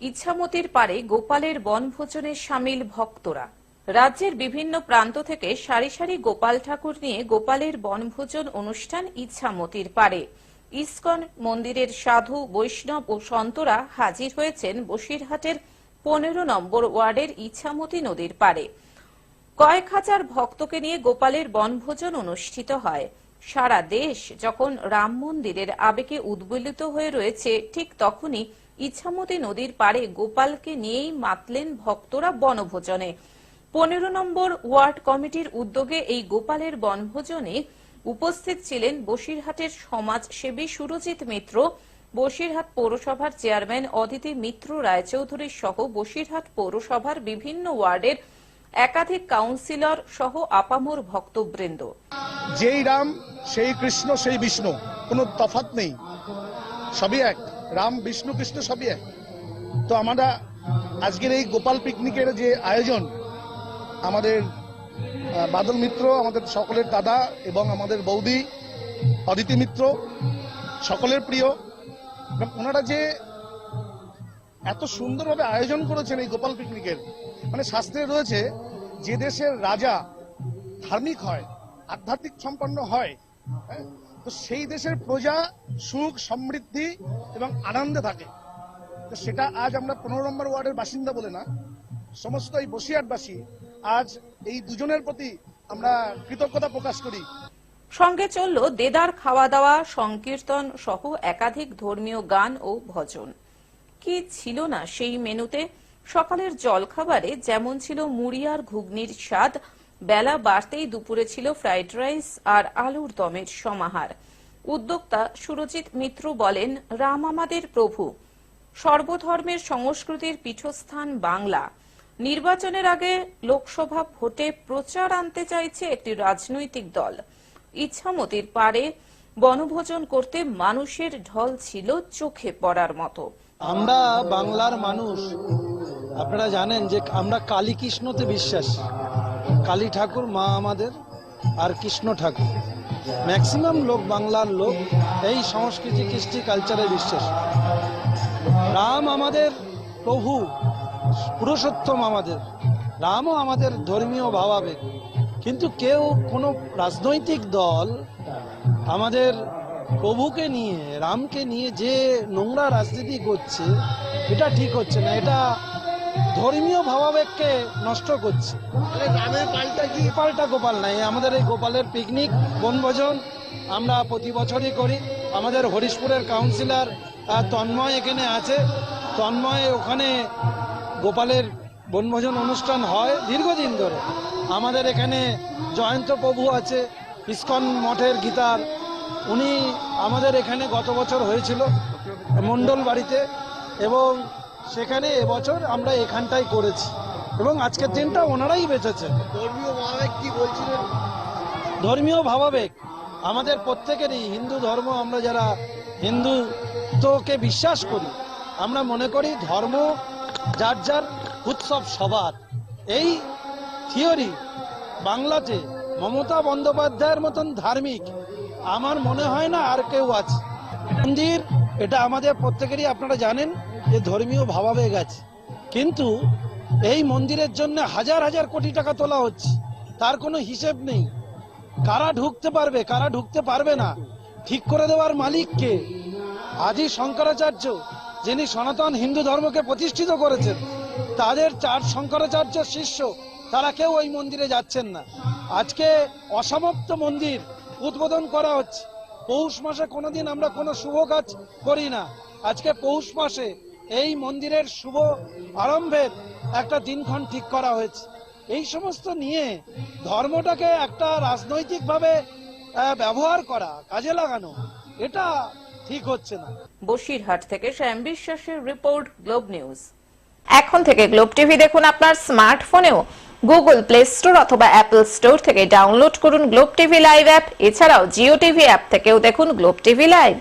ইচ্ছামতির পারে গোপালের বনভোজনে সামিল ভক্তরা। রাজ্যের বিভিন্ন প্রান্ত থেকে সারি সারি গোপাল ঠাকুর নিয়ে গোপালের বনভোজন অনুষ্ঠান ইচ্ছামতির পারে। ইসকন মন্দিরের সাধু, বৈষ্ণব ও সন্তরা হাজির হয়েছেন বসিরহাটের পনেরো নম্বর ওয়ার্ডের ইচ্ছামতি নদীর পারে কয়েক হাজার ভক্তকে নিয়ে গোপালের বনভোজন অনুষ্ঠিত হয়। সারা দেশ যখন রাম মন্দিরের আবেগে উদ্বেলিত হয়ে রয়েছে, ঠিক তখনই ইছামতি নদীর পাড়ে গোপালকে নিয়েই মাতলেন ভক্তরা বনভোজনে। পনেরো নম্বর ওয়ার্ড কমিটির উদ্যোগে এই গোপালের বনভোজনে উপস্থিত ছিলেন বসিরহাটের সমাজসেবী সুরজিৎ মিত্র, বসিরহাট পৌরসভার চেয়ারম্যান অদিতি মিত্র রায়চৌধুরী সহ বসিরহাট পৌরসভার বিভিন্ন ওয়ার্ডের একাধিক কাউন্সিলর সহ আপামর ভক্তবৃন্দ। যেই রাম, সেই কৃষ্ণ, সেই বিষ্ণু, কোনো তফাৎ নেই। সবই এক। রাম বিষ্ণু কৃষ্ণ সবই এক। তো আমরা আজকের এই গোপাল পিকনিকের যে আয়োজন আমাদের বাদল মিত্র আমাদের সকলের দাদা এবং আমাদের বৌদি অদিতি মিত্র সকলের প্রিয় ওনারা যে এত সুন্দরভাবে আয়োজন করেছেন এই গোপাল পিকনিকের মানে শাস্ত্রে রয়েছে যে দেশের রাজা ধার্মিক হয় আধ্যাত্মিক সম্পন্ন হয় হ্যাঁ, তো সেই দেশের প্রজা, সুখ, সমৃদ্ধি এবং আনন্দে থাকে। তো সেটা আজ আমরা পনেরো নম্বর ওয়ার্ডের বাসিন্দা বলে না, সমস্ত এই বসিরহাটবাসী আজ এই দুজনের প্রতি আমরা কৃতজ্ঞতা প্রকাশ করি। সঙ্গে চলল দেদার খাওয়া দাওয়া সংকীর্তন সহ একাধিক ধর্মীয় গান ও ভজন। কি ছিল না সেই মেনুতে? সকালের জলখাবারে যেমন ছিল মুড়ি আর ঘুগনির স্বাদ বেলা বাড়তেই দুপুরে ছিল ফ্রাইড রাইস আর আলুর দমের সমাহার। উদ্যোক্তা সুরজিৎ মিত্র বলেন, রাম আমাদের প্রভু। সর্বধর্মের সংস্কৃতির পীঠস্থান বাংলা। নির্বাচনের আগে লোকসভা ভোটে প্রচার আনতে চাইছে একটি রাজনৈতিক দল। ইচ্ছামতির পারে বনভোজন করতে মানুষের ঢল ছিল চোখে পড়ার মতো। আমরা বাংলার মানুষ, আপনারা জানেন যে আমরা কালী কৃষ্ণতে বিশ্বাস। কালী ঠাকুর, মা আমাদের আর কৃষ্ণ ঠাকুর। ম্যাক্সিমাম লোক বাংলার লোক, এই সংস্কৃতি, কৃষ্টি কালচারে বিশ্বাস রাম আমাদের প্রভু, পুরুষোত্তম আমাদের। রামও আমাদের ধর্মীয় ভাবাবেগ। কিন্তু কেউ কোনো রাজনৈতিক দল আমাদের প্রভুকে নিয়ে, রামকে নিয়ে যে নোংরা রাজনীতি করছে, এটা ঠিক হচ্ছে না। এটা ধর্মীয় ভাবাবেগকে নষ্ট করছে। গ্রামের পাল্টা পাল্টা গোপাল নাই, আমাদের এই গোপালের পিকনিক বনভোজন আমরা প্রতি বছরই করি। আমাদের হরিশপুরের কাউন্সিলর তন্ময় এখানে আছে। তন্ময় ওখানে গোপালের বনভোজন অনুষ্ঠান হয় দীর্ঘদিন ধরে। আমাদের এখানে জয়ন্ত প্রভু আছে, ইস্কন মঠের গীতার। উনি আমাদের এখানে গত বছর হয়েছিল মণ্ডল বাড়িতে এবং সেখানে এবছর আমরা এখানটাই করেছি। এবং আজকের দিনটা ওনারাই বেঁচেছেন ধর্মীয় কি বলছিলেন? ধর্মীয় ভাবাবেগ। আমাদের প্রত্যেকেরই হিন্দু ধর্ম আমরা যারা হিন্দু তোকে বিশ্বাস করি আমরা মনে করি ধর্ম যার যার উৎসব সবার। এই থিওরি বাংলাতে মমতা বন্দ্যোপাধ্যায়ের মতন ধার্মিক আমার মনে হয় না আর কেউ আছে। মন্দির এটা আমাদের প্রত্যেকেরই আপনারা জানেন যে ধর্মীয় ভাবাবেগ আছে। কিন্তু এই মন্দিরের জন্য হাজার হাজার কোটি টাকা তোলা হচ্ছে। তার কোনো হিসেব নেই। কারা ঢুকতে পারবে, কারা ঢুকতে পারবে না, ঠিক করে দেওয়ার মালিককে আদি শঙ্করাচার্য, যিনি সনাতন হিন্দু ধর্মকে প্রতিষ্ঠিত করেছেন, তাদের চার শঙ্করাচার্য শিষ্য, তারা কেউ ওই মন্দিরে যাচ্ছেন না। আজকে অসমাপ্ত মন্দির উদ্বোধন করা হচ্ছে। পৌষ মাসে কোনোদিন আমরা কোনো শুভ কাজ করি না। আজকে পৌষ মাসে এই মন্দিরের শুভ আরম্ভের একটা দিনক্ষণ ঠিক করা হয়েছে। এই সমস্ত নিয়ে ধর্মটাকে একটা রাজনৈতিকভাবে ব্যবহার করা, কাজে লাগানো, এটা ঠিক হচ্ছে না। বসিরহাট থেকে শ্যাম বিশ্বাসের রিপোর্ট, গ্লোব নিউজ। এখন থেকে গ্লোব টিভি দেখুন আপনার স্মার্টফোনেও। গুগল প্লে স্টোর অথবা অ্যাপল স্টোর থেকে ডাউনলোড করুন গ্লোব টিভি লাইভ অ্যাপ। এছাড়াও জিও টিভি অ্যাপ থেকেও দেখুন গ্লোব টিভি লাইভ।